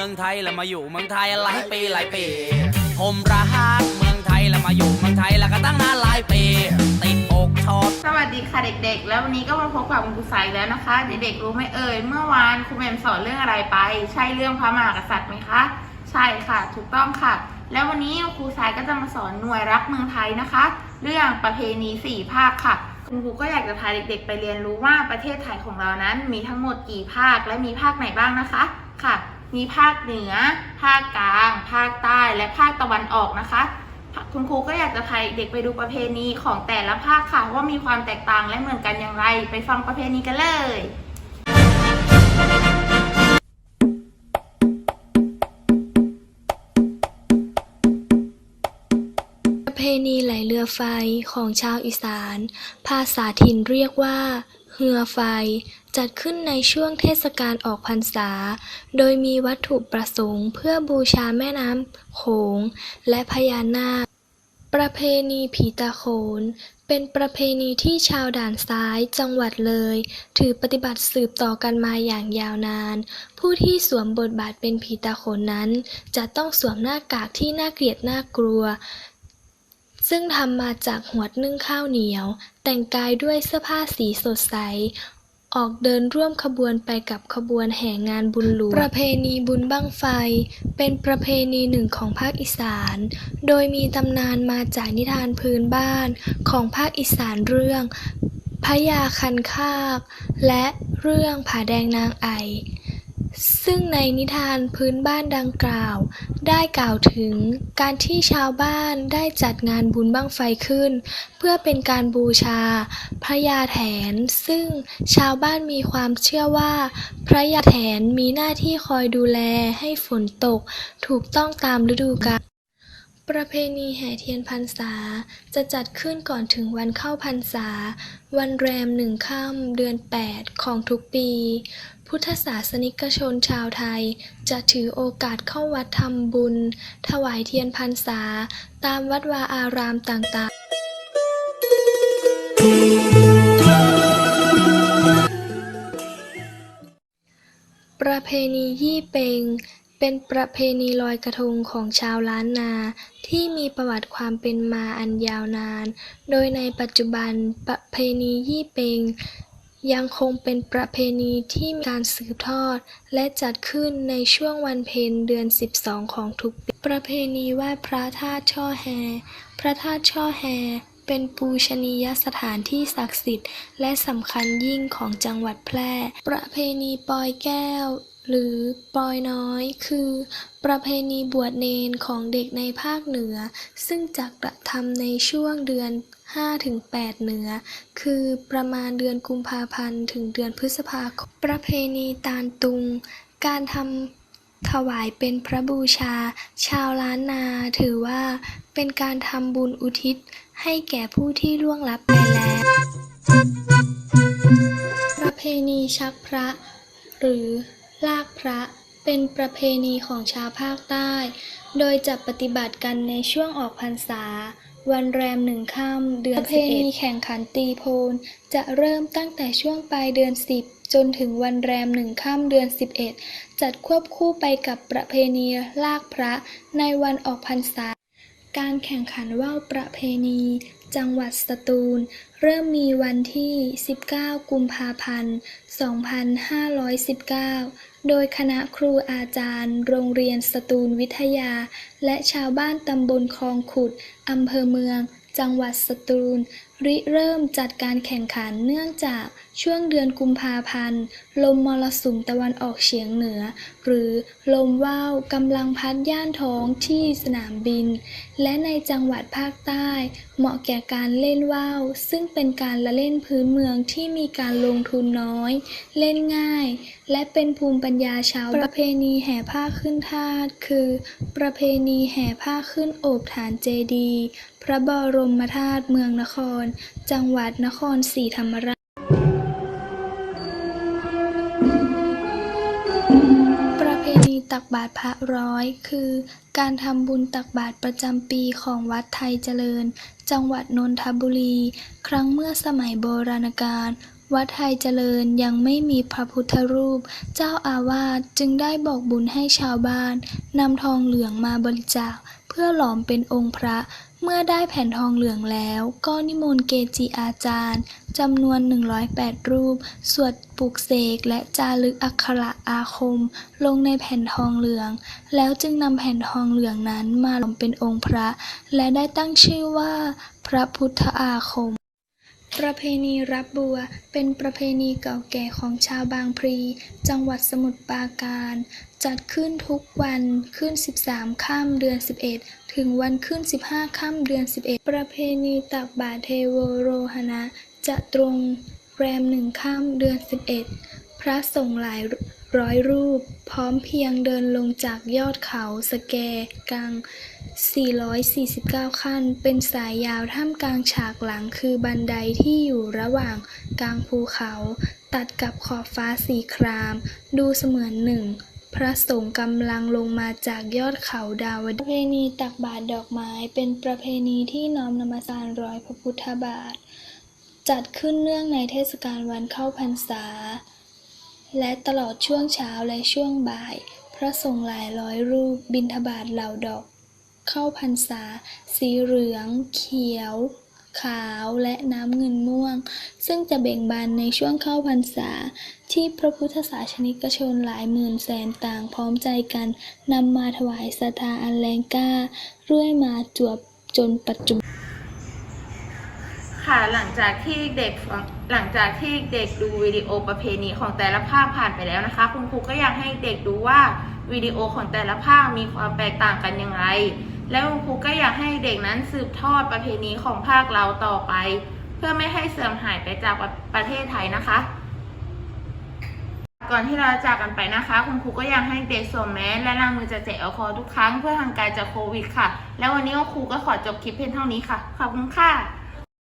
มืองไทยแล้วมาอยู่เมืองไทยหลายปีหลายปี ผมรักเมืองไทยแล้วมาอยู่เมืองไทยแล้วก็ตั้งนานหลายปี ติดอกชอบสวัสดีค่ะเด็กๆ แล้ววันนี้ก็มาพบกับคุณครูสายแล้วนะคะ เด็กๆรู้ไหมเอ่ยเมื่อวานครูแหม่มสอนเรื่องอะไรไป ใช่เรื่องพระมหากษัตริย์ไหมคะ ใช่ค่ะ ถูกต้องค่ะ แล้ววันนี้ครูสายก็จะมาสอนหน่วยรักเมืองไทยนะคะ เรื่องประเพณีสี่ภาคค่ะคุณครูก็อยากจะพาเด็กๆ ไปเรียนรู้ว่าประเทศไทยของเรานั้นมีทั้งหมดกี่ภาคและมีภาคไหนบ้างนะคะ ค่ะ มีภาคเหนือ ภาคกลาง ภาคใต้ และภาคตะวันออกนะคะ คุณครูก็อยากจะพาเด็กไปดูประเพณีของแต่ละภาคค่ะ ว่ามีความแตกต่างและเหมือนกันอย่างไร ไปฟังประเพณีกันเลยประเพณีไหลเรือไฟของชาวอีสาน ภาษาถิ่นเรียกว่า เฮือไฟ จัดขึ้นในช่วงเทศกาลออกพรรษา โดยมีวัตถุประสงค์เพื่อบูชาแม่น้ำโขงและพญานาค ประเพณีผีตาโขน เป็นประเพณีที่ชาวด่านซ้ายจังหวัดเลย ถือปฏิบัติสืบต่อกันมาอย่างยาวนาน ผู้ที่สวมบทบาทเป็นผีตาโขนนั้น จะต้องสวมหน้ากากที่น่าเกลียดน่ากลัว ซึ่งทำมาจากหวดนึ่งข้าวเหนียว แต่งกายด้วยเสื้อผ้าสีสดใส ออกเดินร่วมขบวนไปกับขบวนแห่งานบุญหลวง ประเพณีบุญบั้งไฟ เป็นประเพณีหนึ่งของภาคอีสาน โดยมีตำนานมาจากนิทานพื้นบ้านของภาคอีสานเรื่องพระยาคันคาก และเรื่องผาแดงนางไอ ซึ่งในนิทานพื้นบ้านดังกล่าว ได้กล่าวถึงการที่ชาวบ้านได้จัดงานบุญบั้งไฟขึ้น เพื่อเป็นการบูชา พระยาแถน ซึ่งชาวบ้านมีความเชื่อว่า พระยาแถนมีหน้าที่คอยดูแลให้ฝนตก ถูกต้องตามฤดูกาลประเพณีแห่เทียนพรรษา จะจัดขึ้นก่อนถึงวันเข้าพรรษา วันแรมหนึ่งค่ำเดือน 8 ของทุกปี พุทธศาสนิกชนชาวไทย จะถือโอกาสเข้าวัดทำบุญ ถวายเทียนพรรษา ตามวัดวาอารามต่างๆ ประเพณียี่เปงเป็นประเพณีลอยกระทงของชาวล้านนา ที่มีประวัติความเป็นมาอันยาวนาน โดยในปัจจุบันประเพณียี่เปง ยังคงเป็นประเพณีที่มีการสืบทอด และจัดขึ้นในช่วงวันเพ็ญเดือน 12 ของทุกปี ประเพณีไหว้พระธาตุช่อแฮ พระธาตุช่อแฮ เป็นปูชนียสถานที่ศักดิ์สิทธิ์ และสำคัญยิ่งของจังหวัดแพร่ ประเพณีปอยแก้ว หรือปอยน้อยคือ ประเพณีบวชเนนของเด็กในภาคเหนือ ซึ่งจะกระทำในช่วงเดือน 5-8 เหนือ คือประมาณเดือนกุมภาพันธ์ถึงเดือนพฤษภาคม ประเพณีตาลตุง การทำถวายเป็นพระบูชา ชาวล้านนาถือว่า เป็นการทำบุญอุทิศให้แก่ผู้ที่ล่วงลับไปแล้ว ประเพณีชักพระ หรือ ลากพระเป็นประเพณีของชาวภาคใต้ โดยจะปฏิบัติกันในช่วงออกพรรษา วันแรมหนึ่งค่ำเดือนประเพณีแข่งขันตีโพนจะเริ่มตั้งแต่ช่วงปลายเดือน 10 จนถึงวันแรมหนึ่งค่ำเดือน 11 จัดควบคู่ไปกับประเพณีลากพระในวันออกพรรษา การแข่งขันว่าวประเพณี จังหวัดสตูล เริ่มมีวันที่ 19 กุมภาพันธ์ 2519 โดยคณะครูอาจารย์ โรงเรียนสตูลวิทยา และชาวบ้านตำบลคลองขุด อำเภอเมือง จังหวัดสตูล ริเริ่มจัดการแข่งขันเนื่องจากช่วงเดือนกุมภาพันธ์ ลมมรสุมตะวันออกเฉียงเหนือ หรือลมว่าวกำลังพัดย่านท้องที่สนามบิน และในจังหวัดภาคใต้ เหมาะแก่การเล่นว่าวซึ่งเป็นการละเล่นพื้นเมืองที่มีการลงทุนน้อย เล่นง่าย และเป็นภูมิปัญญาชาวประเพณีแห่ผ้าขึ้นธาตุคือ ประเพณีแห่ผ้าขึ้นโอบฐานเจดี พระบรมธาตุเมืองนครจังหวัดนครศรีธรรมราชประเพณีตักบาตรพระร้อย คือการทำบุญตักบาตรประจำปีของวัดไทยเจริญ จังหวัดนนทบุรี ครั้งเมื่อสมัยโบราณกาล วัดไทยเจริญยังไม่มีพระพุทธรูป เจ้าอาวาสจึงได้บอกบุญให้ชาวบ้านนำทองเหลืองมาบริจาค เพื่อหลอมเป็นองค์พระเมื่อได้แผ่นทองเหลืองแล้ว ก็นิมนต์เกจิอาจารย์จำนวน 108 รูป สวดปลุกเสกและจารึกอักขระอาคม ลงในแผ่นทองเหลือง แล้วจึงนำแผ่นทองเหลืองนั้นมาหลอมเป็นองค์พระ และได้ตั้งชื่อว่า พระพุทธอาคม ประเพณีรับบัวเป็นประเพณีเก่าแก่ของชาวบางพลีจังหวัดสมุทรปราการ จัดขึ้นทุกวันขึ้น 13 ค่ำเดือน 11 ถึงวันขึ้น 15 ค่ำเดือน 11 ประเพณีตักบาตรเทโวโรหณะจะตรงแรมหนึ่งค่ำเดือน 11 พระสงฆ์หลาย ร้อยรูป พร้อมเพียงเดินลงจากยอดเขาสแกกัง 449 ขั้น เป็นสายยาวท่ามกลางฉากหลังคือบันไดที่อยู่ระหว่างกลางภูเขา ตัดกับขอบฟ้าสีคราม ดูเสมือนหนึ่ง พระสงฆ์กำลังลงมาจากยอดเขาดาวดึงประเพณีตักบาตรดอกไม้เป็นประเพณีที่น้อมนมัสการรอยพระพุทธบาท จัดขึ้นเนื่องในเทศกาลวันเข้าพรรษา และตลอดช่วงเช้าและช่วงบ่าย พระสงฆ์หลายร้อยรูปบิณฑบาตเหล่าดอก เข้าพรรษา สีเหลือง เขียว ขาวและน้ำเงินม่วง ซึ่งจะเบ่งบานในช่วงเข้าพรรษา ที่พระพุทธศาสนิกชนหลายหมื่นแสนต่างพร้อมใจกันนำมาถวายศรัทธาอันแรงกล้าเรื่อยมาจวบจนปัจจุบ ค่ะหลังจากที่เด็กหลังจากที่เด็กดูวิดีโอประเพณีของแต่ละภาคผ่านไปแล้วนะคะ คุณครูก็อยากให้เด็กดูว่าวิดีโอของแต่ละภาคมีความแตกต่างกันอย่างไร แล้วคุณครูก็อยากให้เด็กนั้นสืบทอดประเพณีของภาคเราต่อไป เพื่อไม่ให้เสื่อมหายไปจากประประเทศไทยนะคะ ก่อนที่เราจะจากกันไปนะคะ คุณครูก็อยากให้เด็กสวมแมสและล้างมือจากเจลแอลกอฮอล์ทุกครั้งเพื่อห่างไกลจากโควิดค่ะ แล้ววันนี้คุณครูก็ขอจบคลิปเพียงเท่านี้ค่ะขอบคุณค่ะ